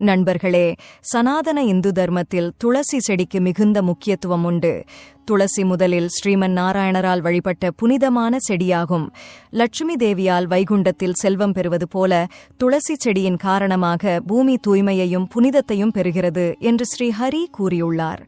நண்பர்களே சனாதன இந்து தர்மத்தில் துளசி செடிக்கு மிகுந்த முக்கியத்துவம் உண்டு. துளசி முதலில் ஸ்ரீமன் நாராயணரால் வழிபட்ட புனிதமான செடியாகும். லட்சுமி தேவியால் வைகுண்டத்தில் செல்வம் பெறுவது போல துளசி செடியின் காரணமாக பூமி தூய்மையையும் புனிதத்தையும் பெறுகிறது என்று ஸ்ரீஹரி கூறியுள்ளார்.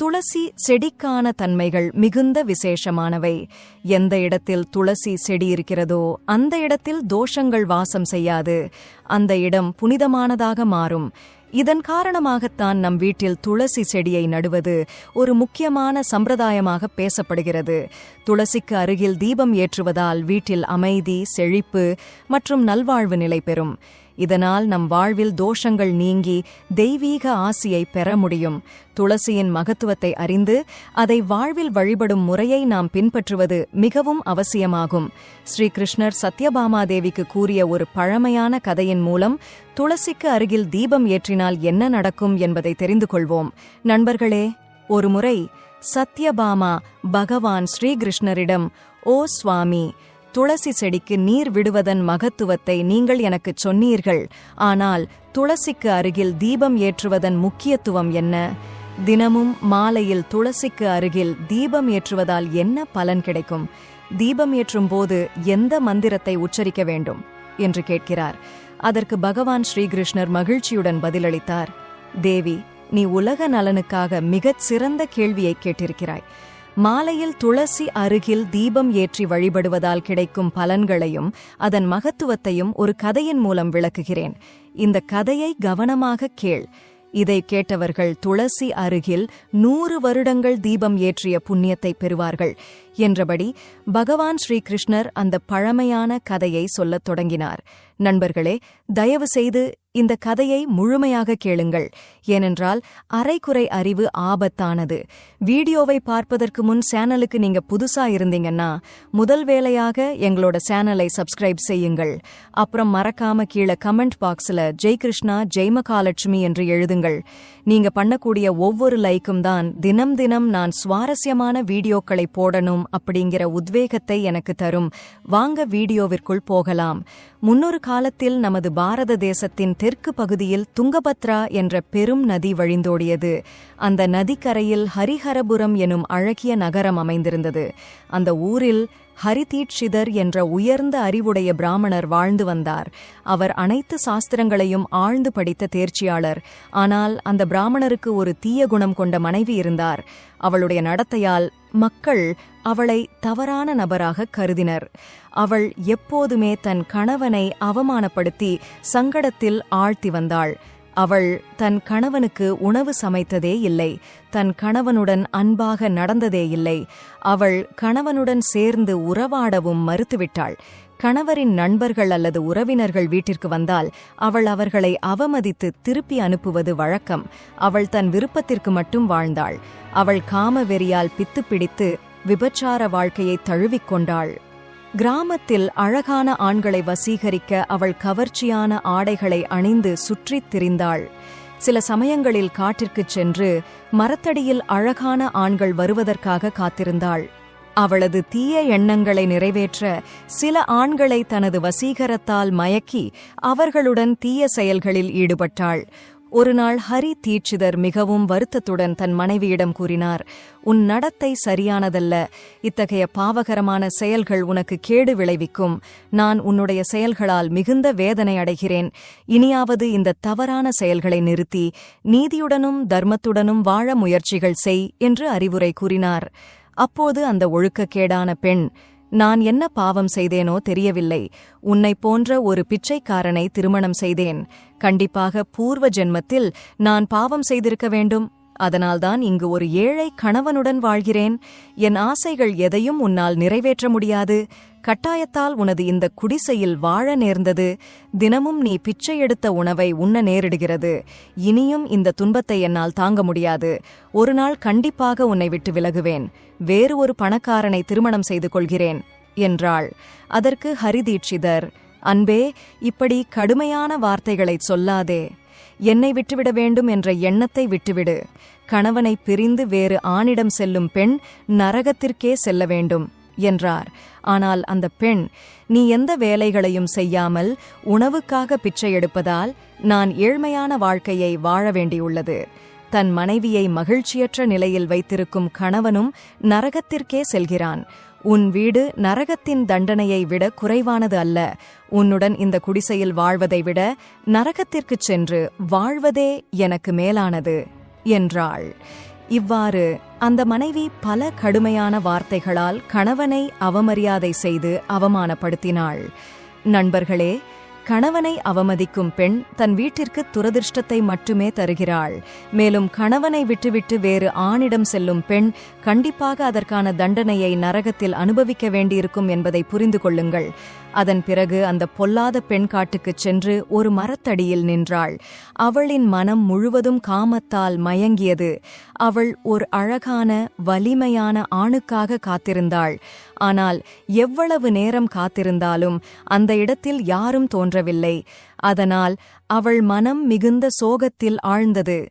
துளசி செடிக்கான தன்மைகள் மிகுந்த விசேஷமானவை. எந்த இடத்தில் துளசி செடி இருக்கிறதோ அந்த இடத்தில் தோஷங்கள் வாசம் செய்யாது. அந்த இடம் புனிதமானதாக மாறும். இதன் காரணமாகத்தான் நம் வீட்டில் துளசி செடியை நடுவது ஒரு முக்கியமான சம்பிரதாயமாக பேசப்படுகிறது. துளசிக்கு அருகில் தீபம் ஏற்றுவதால் வீட்டில் அமைதி செழிப்பு மற்றும் நல்வாழ்வு நிலை பெறும் இதனால் நம் வாழ்வில் தோஷங்கள் நீங்கி தெய்வீக ஆசியை பெற முடியும். துளசியின் மகத்துவத்தை அறிந்து அதை வாழ்வில் வழிபடும் முறையை நாம் பின்பற்றுவது மிகவும் அவசியமாகும். ஸ்ரீகிருஷ்ணர் சத்யபாமாதேவிக்கு கூறிய ஒரு பழமையான கதையின் மூலம் துளசிக்கு அருகில் தீபம் ஏற்றினால் என்ன நடக்கும் என்பதை தெரிந்து கொள்வோம். நண்பர்களே ஒருமுறை சத்யபாமா பகவான் ஸ்ரீகிருஷ்ணரிடம் ஓ சுவாமி துளசி செடிக்கு நீர் விடுவதன் மகத்துவத்தை நீங்கள் எனக்குச் சொன்னீர்கள். ஆனால் துளசிக்கு அருகில் தீபம் ஏற்றுவதன் முக்கியத்துவம் என்ன? தினமும் மாலையில் துளசிக்கு அருகில் தீபம் ஏற்றுவதால் என்ன பலன் கிடைக்கும்? தீபம் ஏற்றும் போது எந்த மந்திரத்தை உச்சரிக்க வேண்டும்? என்று கேட்கிறார். அதற்கு பகவான் ஸ்ரீகிருஷ்ணர் மகிழ்ச்சியுடன் பதிலளித்தார். தேவி நீ உலக நலனுக்காக மிகச் சிறந்த கேள்வியை கேட்டிருக்கிறாய். மாலையில் துளசி அருகில் தீபம் ஏற்றி வழிபடுவதால் கிடைக்கும் பலன்களையும் அதன் மகத்துவத்தையும் ஒரு கதையின் மூலம் விளக்குகிறேன். இந்த கதையை கவனமாக கேள். இதை கேட்டவர்கள் துளசி அருகில் நூறு வருடங்கள் தீபம் ஏற்றிய புண்ணியத்தை பெறுவார்கள். என்றபடி பகவான் ஸ்ரீகிருஷ்ணர் அந்த பழமையான கதையை சொல்லத் தொடங்கினார். நண்பர்களே தயவு செய்து இந்த கதையை முழுமையாக கேளுங்கள். ஏனென்றால் அரைக்குறை அறிவு ஆபத்தானது. வீடியோவை பார்ப்பதற்கு முன் சேனலுக்கு நீங்க புதுசா இருந்தீங்கன்னா முதல் வேலையாக எங்களோட சேனலை சப்ஸ்கிரைப் செய்யுங்கள். அப்புறம் மறக்காம கீழே கமெண்ட் பாக்ஸ்ல ஜெய் கிருஷ்ணா ஜெய் மகாலட்சுமி என்று எழுதுங்கள். நீங்க பண்ணக்கூடிய ஒவ்வொரு லைக்கும் தான் தினம் தினம் நான் சுவாரஸ்யமான வீடியோக்களை போடணும் அப்படிங்கிற உத்வேகத்தை எனக்கு தரும். வாங்க வீடியோவிற்குள் போகலாம். முன்னொரு காலத்தில் நமது பாரத தேசத்தின் தெற்கு பகுதியில் துங்கபத்ரா என்ற பெரும் நதி வழிந்தோடியது. அந்த நதிக்கரையில் ஹரிஹரபுரம் எனும் அழகிய நகரம் அமைந்திருந்தது. அந்த ஊரில் ஹரிதீட்சிதர் என்ற உயர்ந்த அறிவுடைய பிராமணர் வாழ்ந்து வந்தார். அவர் அனைத்து சாஸ்திரங்களையும் ஆழ்ந்து படித்த தேர்ச்சியாளர். ஆனால் அந்த பிராமணருக்கு ஒரு தீய குணம் கொண்ட மனைவி இருந்தார். அவளுடைய நடத்தையால் மக்கள் அவளை தவறான நபராக கருதினர். அவள் எப்போதுமே தன் கணவனை அவமானப்படுத்தி சங்கடத்தில் ஆழ்த்தி வந்தாள். அவள் தன் கணவனுக்கு உணவு சமைத்ததே இல்லை. தன் கணவனுடன் அன்பாக நடந்ததே இல்லை. அவள் கணவனுடன் சேர்ந்து உறவாடவும் மறுத்துவிட்டாள். கணவரின் நண்பர்கள் அல்லது உறவினர்கள் வீட்டிற்கு வந்தால் அவள் அவர்களை அவமதித்து திருப்பி அனுப்புவது வழக்கம். அவள் தன் விருப்பத்திற்கு மட்டும் வாழ்ந்தாள். அவள் காம வெறியால் பித்து பிடித்து விபச்சார வாழ்க்கையை தழுவிக்கொண்டாள் கிராமத்தில் அழகான ஆண்களை வசீகரிக்க அவள் கவர்ச்சியான ஆடைகளை அணிந்து சுற்றித் திரிந்தாள். சில சமயங்களில் காட்டிற்குச் சென்று மரத்தடியில் அழகான ஆண்கள் வருவதற்காக காத்திருந்தாள். அவளது தீய எண்ணங்களை நிறைவேற்ற சில ஆண்களை தனது வசீகரத்தால் மயக்கி அவர்களுடன் தீய செயல்களில் ஈடுபட்டாள். ஒருநாள் ஹரி தீட்சிதர் மிகவும் வருத்தத்துடன் தன் மனைவியிடம் கூறினார் உன் நடத்தை சரியானதல்ல. இத்தகைய பாவகரமான செயல்கள் உனக்கு கேடு விளைவிக்கும். நான் உன்னுடைய செயல்களால் மிகுந்த வேதனை அடைகிறேன். இனியாவது இந்த தவறான செயல்களை நிறுத்தி நீதியுடனும் தர்மத்துடனும் வாழ முயற்சிகள் செய் என்று அறிவுரை கூறினார். அப்போது அந்த ஒழுக்கக்கேடான பெண் நான் என்ன பாவம் செய்தேனோ தெரியவில்லை. உன்னைப் போன்ற ஒரு பிச்சைக்காரனை திருமணம் செய்தேன். கண்டிப்பாக பூர்வ ஜென்மத்தில் நான் பாவம் செய்திருக்க வேண்டும். அதனால்தான் இங்கு ஒரு ஏழை கணவனுடன் வாழ்கிறேன். என் ஆசைகள் எதையும் உன்னால் நிறைவேற்ற முடியாது. கட்டாயத்தால் உனது இந்த குடிசையில் வாழ நேர்ந்தது. தினமும் நீ பிச்சை எடுத்த உணவை உண்ண நேரிடுகிறது. இனியும் இந்த துன்பத்தை என்னால் தாங்க முடியாது. ஒரு நாள் கண்டிப்பாக உன்னை விட்டு விலகுவேன். வேறு ஒரு பணக்காரனை திருமணம் செய்து கொள்கிறேன் என்றாள். அதற்கு ஹரிதீட்சிதர் அன்பே இப்படி கடுமையான வார்த்தைகளைச் சொல்லாதே. என்னை விட்டுவிட வேண்டும் என்ற எண்ணத்தை விட்டுவிடு. கணவனை பிரிந்து வேறு ஆணிடம் செல்லும் பெண் நரகத்திற்கே செல்ல வேண்டும் என்றார். ஆனால் அந்த பெண் நீ எந்த வேலைகளையும் செய்யாமல் உணவுக்காக பிச்சை எடுப்பதால் நான் ஏழ்மையான வாழ்க்கையை வாழ வேண்டியுள்ளது. தன் மனைவியை மகிழ்ச்சியற்ற நிலையில் வைத்திருக்கும் கணவனும் நரகத்திற்கே செல்கிறான். உன் வீடு நரகத்தின் தண்டனையை விட குறைவானது அல்ல. உன்னுடன் இந்த குடிசையில் வாழ்வதை விட நரகத்திற்குச் சென்று வாழ்வதே எனக்கு மேலானது என்றாள். இவ்வாறு அந்த மனைவி பல கடுமையான வார்த்தைகளால் கணவனை அவமரியாதை செய்து அவமானப்படுத்தினாள். நண்பர்களே கணவனை அவமதிக்கும் பெண் தன் வீட்டிற்கு துரதிர்ஷ்டத்தை மட்டுமே தருகிறாள். மேலும் கணவனை விட்டுவிட்டு வேறு ஆணிடம் செல்லும் பெண் கண்டிப்பாக அதற்கான தண்டனையை நரகத்தில் அனுபவிக்க வேண்டியிருக்கும் என்பதை புரிந்து கொள்ளுங்கள். அதன் பிறகு அந்த பொல்லாத பெண் காட்டுக்குச் சென்று ஒரு மரத்தடியில் நின்றாள். அவளின் மனம் முழுவதும் காமத்தால் மயங்கியது. அவள் ஒரு அழகான வலிமையான ஆணுக்காக காத்திருந்தாள். ஆனால் எவ்வளவு நேரம் காத்திருந்தாலும் அந்த இடத்தில் யாரும் தோன்றவில்லை. அதனால் அவள் மனம் மிகுந்த சோகத்தில் ஆழ்ந்தது.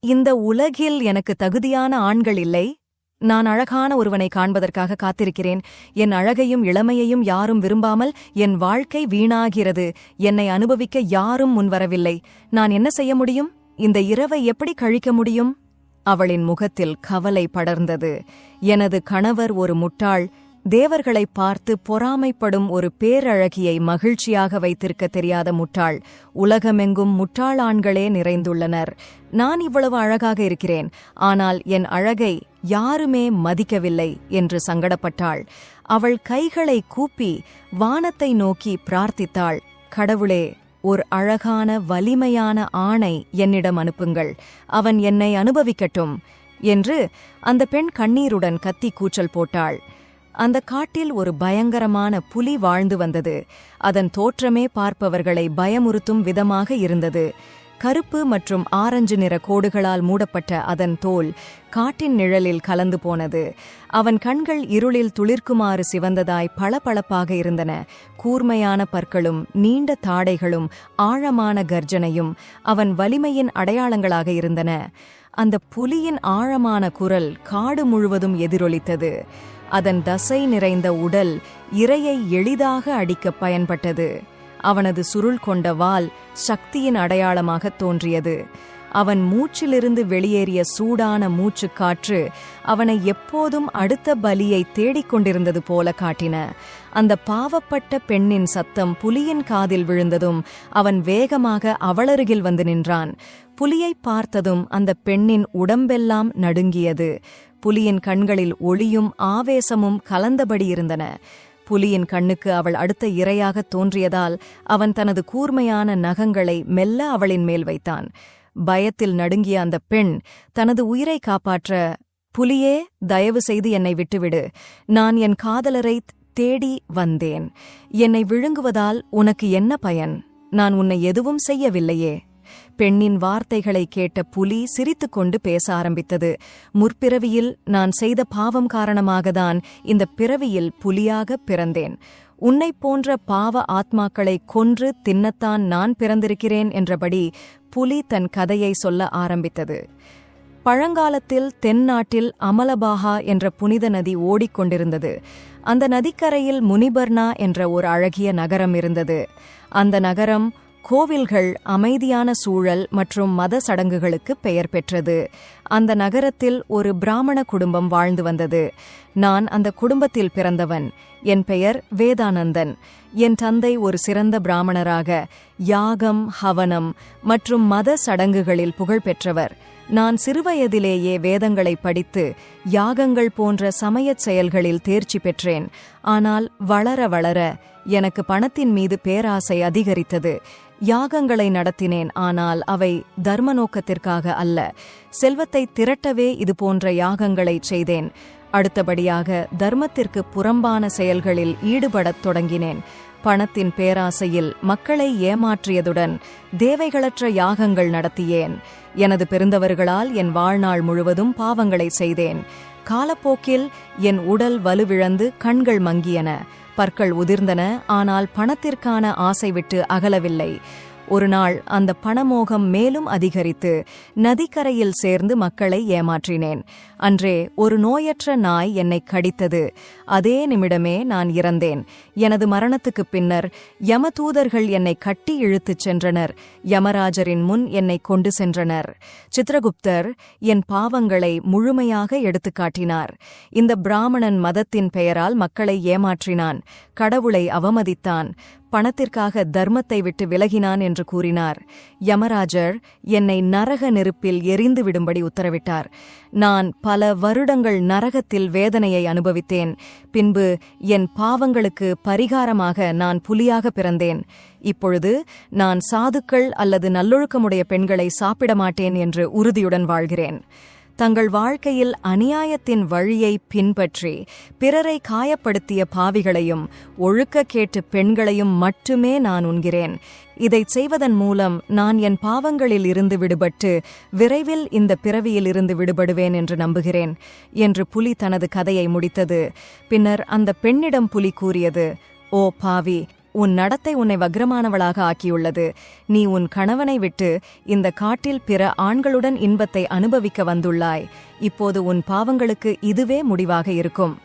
இந்த உலகில் எனக்கு தகுதியான ஆண்கள் இல்லை? நான் அழகான ஒருவனை காண்பதற்காக காத்திருக்கிறேன். என் அழகையும் இளமையையும் யாரும் விரும்பாமல் என் வாழ்க்கை வீணாகிறது. என்னை அனுபவிக்க யாரும் முன்வரவில்லை. நான் என்ன செய்ய முடியும்? இந்த இரவை எப்படி கழிக்க முடியும்? அவளின் முகத்தில் கவலை படர்ந்தது. எனது கணவர் ஒரு முட்டாள். தேவர்களை பார்த்து பொறாமைப்படும் ஒரு பேரழகியை மகிழ்ச்சியாக வைத்திருக்க தெரியாத முட்டாள். உலகமெங்கும் முட்டாளான்களே நிறைந்துள்ளனர். நான் இவ்வளவு அழகாக இருக்கிறேன். ஆனால் என் அழகை யாருமே மதிக்கவில்லை என்று சங்கடப்பட்டாள். அவள் கைகளை கூப்பி வானத்தை நோக்கி பிரார்த்தித்தாள். கடவுளே ஒரு அழகான வலிமையான ஆணை என்னிடம் அனுப்புங்கள். அவன் என்னை அனுபவிக்கட்டும் என்று அந்த பெண் கண்ணீருடன் கத்தி கூச்சல் போட்டாள். அந்த காட்டில் ஒரு பயங்கரமான புலி வாழ்ந்து வந்தது. அதன் தோற்றமே பார்ப்பவர்களை பயமுறுத்தும் விதமாக இருந்தது. கருப்பு மற்றும் ஆரஞ்சு நிற கோடுகளால் மூடப்பட்ட அதன் தோல் காட்டின் நிழலில் கலந்து போனது. அவன் கண்கள் இருளில் துளிர்க்குமாறு சிவந்ததாய் பளபளப்பாக இருந்தன. கூர்மையான பற்களும் நீண்ட தாடைகளும் ஆழமான கர்ஜனையும் அவன் வலிமையின் அடையாளங்களாக இருந்தன. அந்த புலியின் ஆழமான குரல் காடு முழுவதும் எதிரொலித்தது. அதன் தசை நிறைந்த உடல் இரையை எளிதாக அடிக்க பயன்பட்டது. அவனது சுருள் கொண்ட வால் சக்தியின் அடையாளமாக தோன்றியது. அவன் மூச்சிலிருந்து வெளியேறிய சூடான மூச்சு காற்று அவனை எப்போதும் அடுத்த பலியை தேடிக் கொண்டிருந்தது போல காட்டின. அந்த பாவப்பட்ட பெண்ணின் சத்தம் புலியின் காதில் விழுந்ததும் அவன் வேகமாக அவளருகில் வந்து நின்றான். புலியை பார்த்ததும் அந்த பெண்ணின் உடம்பெல்லாம் நடுங்கியது. புலியின் கண்களில் ஒளியும் ஆவேசமும் கலந்தபடி இருந்தன. புலியின் கண்ணுக்கு அவள் அடுத்த இரையாக தோன்றியதால் அவன் தனது கூர்மையான நகங்களை மெல்ல அவளின் மேல் வைத்தான். பயத்தில் நடுங்கிய அந்த பெண் தனது உயிரை காப்பாற்ற புலியே தயவு செய்து என்னை விட்டுவிடு. நான் என் காதலரை தேடி வந்தேன். என்னை விழுங்குவதால் உனக்கு என்ன பயன்? நான் உன்னை எதுவும் செய்யவில்லையே. பெண்ணின் வார்த்தைகளை கேட்ட புலி சிரித்துக்கொண்டு பேச ஆரம்பித்தது. முற்பிறவியில் நான் செய்த பாவம் காரணமாகத்தான் இந்த பிறவியில் புலியாக பிறந்தேன். உன்னைப் போன்ற பாவ ஆத்மாக்களை கொன்று தின்னத்தான் நான் பிறந்திருக்கிறேன் என்றபடி புலி தன் கதையை சொல்ல ஆரம்பித்தது. பழங்காலத்தில் தென்னாட்டில் அமலபாகா என்ற புனித நதி ஓடிக்கொண்டிருந்தது. அந்த நதிக்கரையில் முனிபர்னா என்ற ஒரு அழகிய நகரம் இருந்தது. அந்த நகரம் கோவில்கள் அமைதியான சூழல் மற்றும் மத சடங்குகளுக்கு பெயர் பெற்றது. அந்த நகரத்தில் ஒரு பிராமண குடும்பம் வாழ்ந்து வந்தது. நான் அந்த குடும்பத்தில் பிறந்தவன். என் பெயர் வேதானந்தன். என் தந்தை ஒரு சிறந்த பிராமணராக யாகம் ஹவனம் மற்றும் மத சடங்குகளில் புகழ் பெற்றவர் நான் சிறுவயதிலேயே வேதங்களை படித்து யாகங்கள் போன்ற சமயச் செயல்களில் தேர்ச்சி பெற்றேன். ஆனால் வளர வளர எனக்கு பணத்தின் மீது பேராசை அதிகரித்தது. யாகங்களை நடத்தினேன் ஆனால் அவை தர்ம நோக்கத்திற்காக அல்ல. செல்வத்தை திரட்டவே இது போன்ற யாகங்களை செய்தேன். அடுத்தபடியாக தர்மத்திற்கு புறம்பான செயல்களில் ஈடுபடத் தொடங்கினேன். பணத்தின் பேராசையில் மக்களை ஏமாற்றியதுடன் தேவைகளற்ற யாகங்கள் நடத்தியேன். எனது பெருந்தவர்களால் என் வாழ்நாள் முழுவதும் பாவங்களை செய்தேன். காலப்போக்கில் என் உடல் வலுவிழந்து கண்கள் மங்கியன. பற்கள் உதிர்ந்தன ஆனால் பணத்திற்கான ஆசை விட்டு அகலவில்லை. ஒரு நாள் அந்த பணமோகம் மேலும் அதிகரித்து நதிக்கரையில் சேர்ந்து மக்களை ஏமாற்றினேன். அன்றே ஒரு நோயற்ற நாய் என்னை கடித்தது. அதே நிமிடமே நான் இறந்தேன். எனது மரணத்துக்குப் பின்னர் யமதூதர்கள் என்னை கட்டி இழுத்துச் சென்றனர். யமராஜரின் முன் என்னை கொண்டு சென்றனர். சித்ரகுப்தர் என் பாவங்களை முழுமையாக எடுத்துக்காட்டினார் இந்த பிராமணன் மதத்தின் பெயரால் மக்களை ஏமாற்றினான். கடவுளை அவமதித்தான். பணத்திற்காக தர்மத்தை விட்டு விலகினான் என்று கூறினார். யமராஜர் என்னை நரக நெருப்பில் எரிந்துவிடும்படி உத்தரவிட்டார். நான் பல வருடங்கள் நரகத்தில் வேதனையை அனுபவித்தேன். பின்பு என் பாவங்களுக்கு பரிகாரமாக நான் புலியாக பிறந்தேன். இப்பொழுது நான் சாதுக்கள் அல்லது நல்லொழுக்கமுடைய பெண்களை சாப்பிட மாட்டேன் என்று உறுதியுடன் வாழ்கிறேன். தங்கள் வாழ்க்கையில் அநியாயத்தின் வழியை பின்பற்றி பிறரை காயப்படுத்திய பாவிகளையும் ஒழுக்க கேட்டு பெண்களையும் மட்டுமே நான் உண்கிறேன். இதைச் செய்வதன் மூலம் நான் என் பாவங்களில் இருந்து விடுபட்டு விரைவில் இந்த பிறவியில் இருந்து விடுபடுவேன் என்று நம்புகிறேன் என்று புலி தனது கதையை முடித்தது. பின்னர் அந்த பெண்ணிடம் புலி கூறியது ஓ பாவி உன் நடத்தை உன்னை வக்ரமானவளாக ஆக்கியுள்ளது. நீ உன் கணவனை விட்டு இந்த காட்டில் பிற ஆண்களுடன் இன்பத்தை அனுபவிக்க வந்துள்ளாய். இப்போது உன் பாவங்களுக்கு இதுவே முடிவாக இருக்கும்.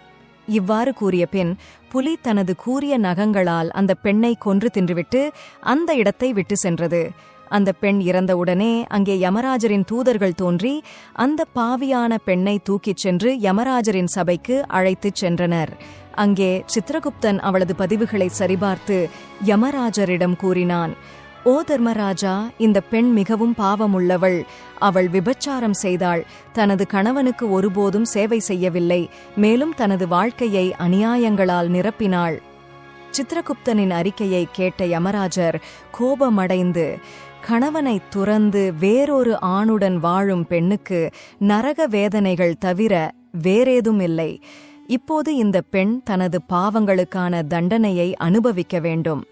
இவ்வாறு கூறிய பின் புலி தனது கூரிய நகங்களால் அந்த பெண்ணை கொன்று தின்றுவிட்டு அந்த இடத்தை விட்டு சென்றது. அந்த பெண் இறந்தவுடனே அங்கே யமராஜரின் தூதர்கள் தோன்றி அந்த பாவியான பெண்ணை தூக்கிச் சென்று யமராஜரின் சபைக்கு அழைத்துச் சென்றனர். அங்கே சித்திரகுப்தன் அவளது பதிவுகளை சரிபார்த்து யமராஜரிடம் கூறினான் ஓ தர்மராஜா இந்த பெண் மிகவும் பாவமுள்ளவள். அவள் விபச்சாரம் செய்தாள். தனது கணவனுக்கு ஒருபோதும் சேவை செய்யவில்லை. மேலும் தனது வாழ்க்கையை அநியாயங்களால் நிரப்பினாள். சித்திரகுப்தனின் அறிக்கையை கேட்ட யமராஜர் கோபமடைந்து கணவனை துறந்து வேறொரு ஆணுடன் வாழும் பெண்ணுக்கு நரக வேதனைகள் தவிர வேறேதும் இல்லை. இப்போது இந்த பெண் தனது பாவங்களுக்கான தண்டனையை அனுபவிக்க வேண்டும்.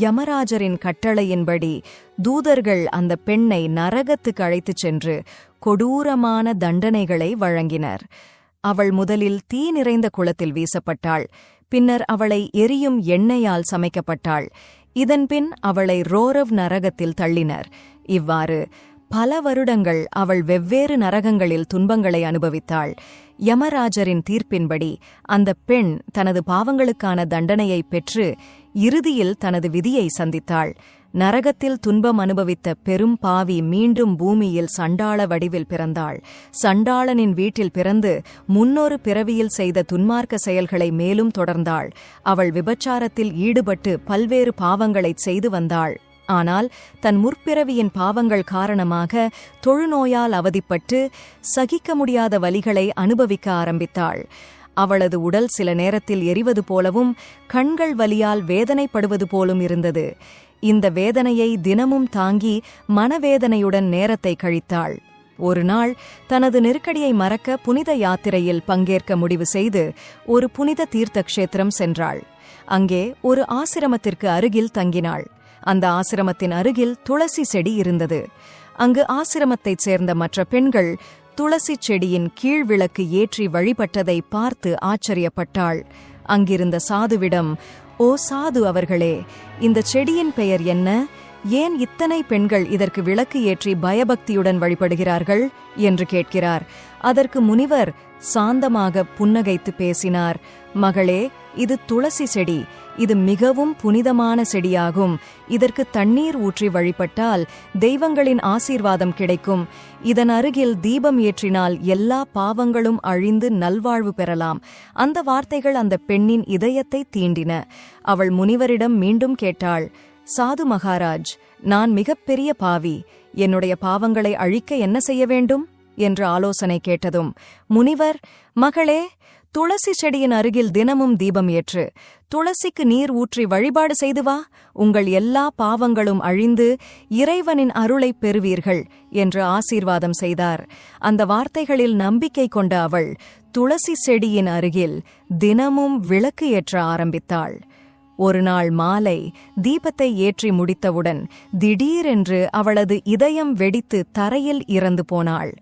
யமராஜரின் கட்டளையின்படி தூதர்கள் அந்த பெண்ணை நரகத்துக்கு அழைத்துச் சென்று கொடூரமான தண்டனைகளை வழங்கினர். அவள் முதலில் தீ நிறைந்த குளத்தில் வீசப்பட்டாள். பின்னர் அவளை எரியும் எண்ணெயால் சமைக்கப்பட்டாள். இதன்பின் அவளை ரோரவ் நரகத்தில் தள்ளினர். இவ்வாறு பல வருடங்கள் அவள் வெவ்வேறு நரகங்களில் துன்பங்களை அனுபவித்தாள். யமராஜரின் தீர்ப்பின்படி அந்த பெண் தனது பாவங்களுக்கான தண்டனையை பெற்று இறுதியில் தனது விதியை சந்தித்தாள். நரகத்தில் துன்பம் அனுபவித்த பெரும் பாவி மீண்டும் பூமியில் சண்டாள வடிவில் பிறந்தாள். சண்டாளனின் வீட்டில் பிறந்து முன்னொரு பிறவியில் செய்த துன்மார்க்க செயல்களை மேலும் தொடர்ந்தாள். அவள் விபச்சாரத்தில் ஈடுபட்டு பல்வேறு பாவங்களைச் செய்து வந்தாள். ஆனால் தன் முற்பிறவியின் பாவங்கள் காரணமாக தொழுநோயால் அவதிப்பட்டு சகிக்க முடியாத வலிகளை அனுபவிக்க ஆரம்பித்தாள். அவளது உடல் சில நேரத்தில் எரிவது போலவும் கண்கள் வலியால் வேதனைப்படுவது போலும் இருந்தது. இந்த வேதனையை தினமும் தாங்கி மனவேதனையுடன் நேரத்தை கழித்தாள். ஒரு நாள் தனது நெருக்கடியை மறக்க புனித யாத்திரையில் பங்கேற்க முடிவு செய்து ஒரு புனித தீர்த்த க்ஷேத்திரம் சென்றாள். அங்கே ஒரு ஆசிரமத்திற்கு அருகில் தங்கினாள். அந்த ஆசிரமத்தின் அருகில் துளசி செடி இருந்தது. அங்கு ஆசிரமத்தைச் சேர்ந்த மற்ற பெண்கள் துளசி செடியின் கீழ் விளக்கு ஏற்றி வழிபட்டதை பார்த்து ஆச்சரியப்பட்டாள். அங்கிருந்த சாதுவிடம் ஓ சாது அவர்களே இந்த செடியின் பெயர் என்ன? ஏன் இத்தனை பெண்கள் இதற்கு விளக்கு ஏற்றி பயபக்தியுடன் வழிபடுகிறார்கள்? என்று கேட்கிறார். அதற்கு முனிவர் சாந்தமாக புன்னகைத்து பேசினார். மகளே இது துளசி செடி. இது மிகவும் புனிதமான செடியாகும். இதற்கு தண்ணீர் ஊற்றி வழிபட்டால் தெய்வங்களின் ஆசீர்வாதம் கிடைக்கும். இதன் அருகில் தீபம் ஏற்றினால் எல்லா பாவங்களும் அழிந்து நல்வாழ்வு பெறலாம். அந்த வார்த்தைகள் அந்த பெண்ணின் இதயத்தை தீண்டின. அவள் முனிவரிடம் மீண்டும் கேட்டாள் சாது மகாராஜ் நான் மிகப்பெரிய பாவி. என்னுடைய பாவங்களை அழிக்க என்ன செய்ய வேண்டும்? என்று ஆலோசனை கேட்டதும் முனிவர் மகளே துளசி செடியின் அருகில் தினமும் தீபம் ஏற்று துளசிக்கு நீர் ஊற்றி வழிபாடு செய்து வா உங்கள் எல்லா பாவங்களும் அழிந்து இறைவனின் அருளைப் பெறுவீர்கள் என்று ஆசீர்வாதம் செய்தார். அந்த வார்த்தைகளில் நம்பிக்கை கொண்ட அவள் துளசி செடியின் அருகில் தினமும் விளக்கு ஏற்ற ஆரம்பித்தாள். ஒரு நாள் மாலை தீபத்தை ஏற்றி முடித்தவுடன் திடீரென்று அவளது இதயம் வெடித்து தரையில் இறந்து போனாள்.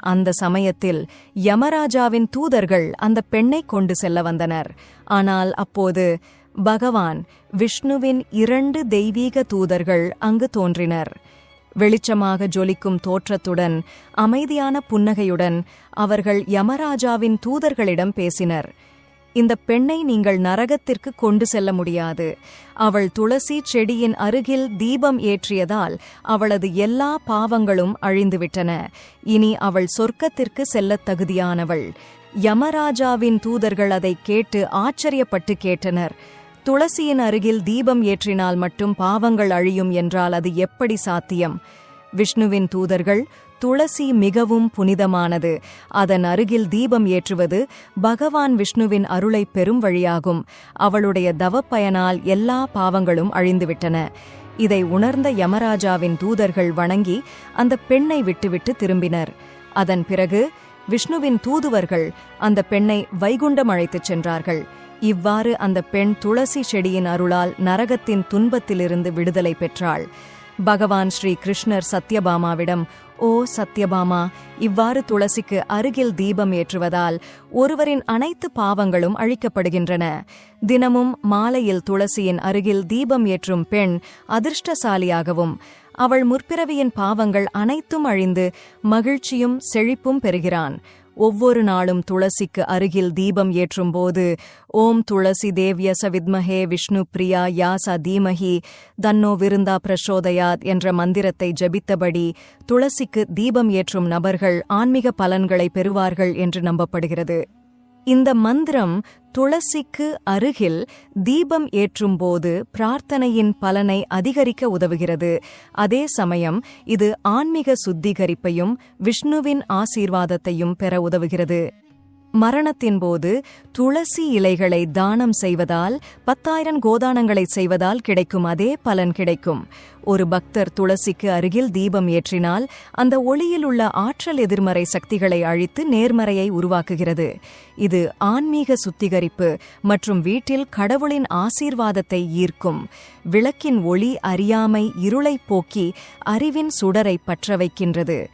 அந்த சமயத்தில் யமராஜாவின் தூதர்கள் அந்த பெண்ணை கொண்டு செல்ல வந்தனர். ஆனால் அப்போது பகவான் விஷ்ணுவின் இரண்டு தெய்வீக தூதர்கள் அங்கு தோன்றினர். வெளிச்சமாக ஜொலிக்கும் தோற்றத்துடன் அமைதியான புன்னகையுடன் அவர்கள் யமராஜாவின் தூதர்களிடம் பேசினர். இந்த பெண்ணை நீங்கள் நரகத்திற்கு கொண்டு செல்ல முடியாது. அவள் துளசி செடியின் அருகில் தீபம் ஏற்றியதால் அவளது எல்லா பாவங்களும் அழிந்துவிட்டன. இனி அவள் சொர்க்கத்திற்கு செல்லத் தகுதியானவள். யமராஜாவின் தூதர்கள் அதை கேட்டு ஆச்சரியப்பட்டு கேட்டனர். துளசியின் அருகில் தீபம் ஏற்றினால் மட்டும் பாவங்கள் அழியும் என்றால் அது எப்படி சாத்தியம்? விஷ்ணுவின் தூதர்கள் துளசி மிகவும் புனிதமானது. அதன் அருகில் தீபம் ஏற்றுவது பகவான் விஷ்ணுவின் அருளை பெறும் வழியாகும். அவளுடைய தவப்பயனால் எல்லா பாவங்களும் அழிந்துவிட்டன. இதை உணர்ந்த யமராஜாவின் தூதர்கள் வணங்கி அந்த பெண்ணை விட்டுவிட்டு திரும்பினர். அதன் பிறகு விஷ்ணுவின் தூதுவர்கள் அந்த பெண்ணை வைகுண்டம் அழைத்துச் சென்றார்கள். இவ்வாறு அந்த பெண் துளசி செடியின் அருளால் நரகத்தின் துன்பத்திலிருந்து விடுதலை பெற்றாள். பகவான் ஸ்ரீ கிருஷ்ணர் சத்யபாமாவிடம் ஓ சத்யபாமா இவ்வாறு துளசிக்கு அருகில் தீபம் ஏற்றுவதால் ஒருவரின் அனைத்து பாவங்களும் அழிக்கப்படுகின்றன. தினமும் மாலையில் துளசியின் அருகில் தீபம் ஏற்றும் பெண் அதிர்ஷ்டசாலியாகவும் அவள் முற்பிறவியின் பாவங்கள் அனைத்தும் அழிந்து மகிழ்ச்சியும் செழிப்பும் பெறுகிறான். ஒவ்வொரு நாளும் துளசிக்கு அருகில் தீபம் ஏற்றும்போது ஓம் துளசி தேவ்ய சவித்மஹே விஷ்ணு பிரியா யாசா தீமஹி தன்னோ விருந்தா பிரசோதயாத் என்ற மந்திரத்தை ஜபித்தபடி துளசிக்கு தீபம் ஏற்றும் நபர்கள் ஆன்மீக பலன்களை பெறுவார்கள் என்று நம்பப்படுகிறது. இந்த மந்திரம் துளசிக்கு அருகில் தீபம் ஏற்றும்போது பிரார்த்தனையின் பலனை அதிகரிக்க உதவுகிறது. அதே சமயம் இது ஆன்மீக சுத்திகரிப்பையும் விஷ்ணுவின் ஆசீர்வாதத்தையும் பெற உதவுகிறது. மரணத்தின் போது துளசி இலைகளை தானம் செய்வதால் பத்தாயிரம் கோதானங்களை செய்வதால் கிடைக்கும் அதே பலன் கிடைக்கும். ஒரு பக்தர் துளசிக்கு அருகில் தீபம் ஏற்றினால் அந்த ஒளியில் உள்ள ஆற்றல் எதிர்மறை சக்திகளை அழித்து நேர்மறையை உருவாக்குகிறது. இது ஆன்மீக சுத்திகரிப்பு மற்றும் வீட்டில் கடவுளின் ஆசீர்வாதத்தை ஈர்க்கும். விளக்கின் ஒளி அறியாமை இருளை போக்கி அறிவின் சுடரை பற்ற வைக்கின்றது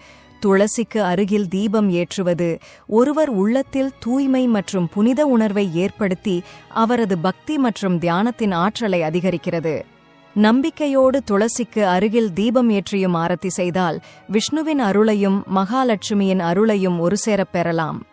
துளசிக்கு அருகில் தீபம் ஏற்றுவது ஒருவர் உள்ளத்தில் தூய்மை மற்றும் புனித உணர்வை ஏற்படுத்தி அவரது பக்தி மற்றும் தியானத்தின் ஆற்றலை அதிகரிக்கிறது. நம்பிக்கையோடு துளசிக்கு அருகில் தீபம் ஏற்றியும் ஆரத்தி செய்தால் விஷ்ணுவின் அருளையும் மகாலட்சுமியின் அருளையும் ஒரு சேரப் பெறலாம்.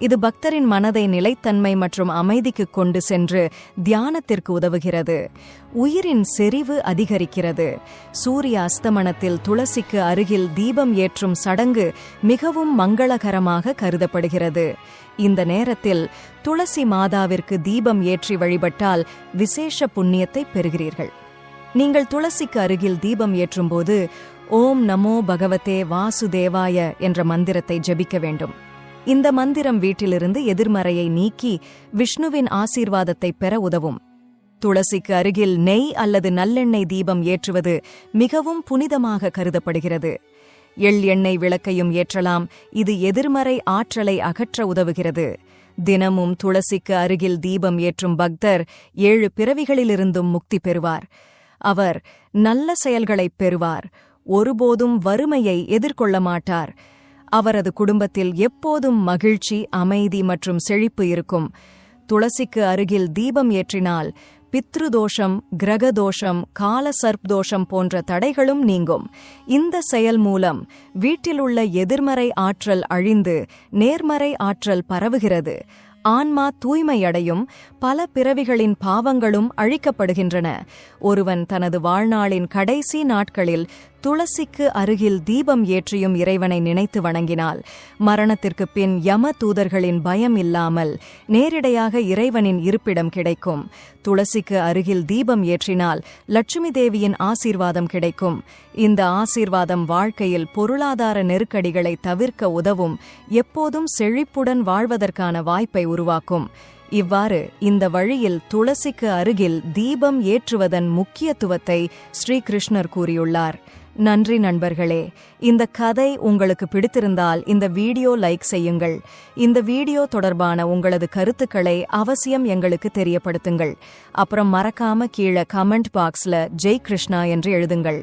இது பக்தரின் மனதை நிலைத்தன்மை மற்றும் அமைதிக்கு கொண்டு சென்று தியானத்திற்கு உதவுகிறது. உயிரின் செறிவு அதிகரிக்கிறது. சூரிய அஸ்தமனத்தில் துளசிக்கு அருகில் தீபம் ஏற்றும் சடங்கு மிகவும் மங்களகரமாக கருதப்படுகிறது. இந்த நேரத்தில் துளசி மாதாவிற்கு தீபம் ஏற்றி வழிபட்டால் விசேஷ புண்ணியத்தை பெறுகிறீர்கள். நீங்கள் துளசிக்கு அருகில் தீபம் ஏற்றும்போது ஓம் நமோ பகவதே வாசுதேவாய என்ற மந்திரத்தை ஜெபிக்க வேண்டும். இந்த மந்திரம் வீட்டிலிருந்து எதிர்மறையை நீக்கி விஷ்ணுவின் ஆசீர்வாதத்தை பெற உதவும். துளசிக்கு அருகில் நெய் அல்லது நல்லெண்ணெய் தீபம் ஏற்றுவது மிகவும் புனிதமாக கருதப்படுகிறது. எள் எண்ணெய் விளக்கையும் ஏற்றலாம். இது எதிர்மறை ஆற்றலை அகற்ற உதவுகிறது. தினமும் துளசிக்கு அருகில் தீபம் ஏற்றும் பக்தர் ஏழு பிறவிகளிலிருந்தும் முக்தி பெறுவார். அவர் நல்ல செயல்களைப் பெறுவார். ஒருபோதும் வறுமையை எதிர்கொள்ள மாட்டார். அவரது குடும்பத்தில் எப்போதும் மகிழ்ச்சி அமைதி மற்றும் செழிப்பு இருக்கும். துளசிக்கு அருகில் தீபம் ஏற்றினால் பித்ருதோஷம் கிரகதோஷம் கால சர்ப்தோஷம் போன்ற தடைகளும் நீங்கும். இந்த செயல் மூலம் வீட்டிலுள்ள எதிர்மறை ஆற்றல் அழிந்து நேர்மறை ஆற்றல் பரவுகிறது. ஆன்மா தூய்மையடையும் பல பிறவிகளின் பாவங்களும் அழிக்கப்படுகின்றன. ஒருவன் தனது வாழ்நாளின் கடைசி நாட்களில் துளசிக்கு அருகில் தீபம் ஏற்றியும் இறைவனை நினைத்து வணங்கினால் மரணத்திற்கு பின் யம தூதர்களின் பயம் இல்லாமல் நேரிடையாக இறைவனின் இருப்பிடம் கிடைக்கும். துளசிக்கு அருகில் தீபம் ஏற்றினால் லட்சுமி தேவியின் ஆசீர்வாதம் கிடைக்கும். இந்த ஆசீர்வாதம் வாழ்க்கையில் பொருளாதார நெருக்கடிகளை தவிர்க்க உதவும் எப்போதும் செழிப்புடன் வாழ்வதற்கான வாய்ப்பை உருவாக்கும். இவ்வாறு இந்த வழியில் துளசிக்கு அருகில் தீபம் ஏற்றுவதன் முக்கியத்துவத்தை ஸ்ரீகிருஷ்ணர் கூறியுள்ளார். நன்றி நண்பர்களே இந்த கதை உங்களுக்கு பிடித்திருந்தால் இந்த வீடியோ லைக் செய்யுங்கள். இந்த வீடியோ தொடர்பான உங்களது கருத்துக்களை அவசியம் எங்களுக்கு தெரியப்படுத்துங்கள். அப்புறம் மறக்காம கீழே கமெண்ட் பாக்ஸ்ல ஜெய் கிருஷ்ணா என்று எழுதுங்கள்.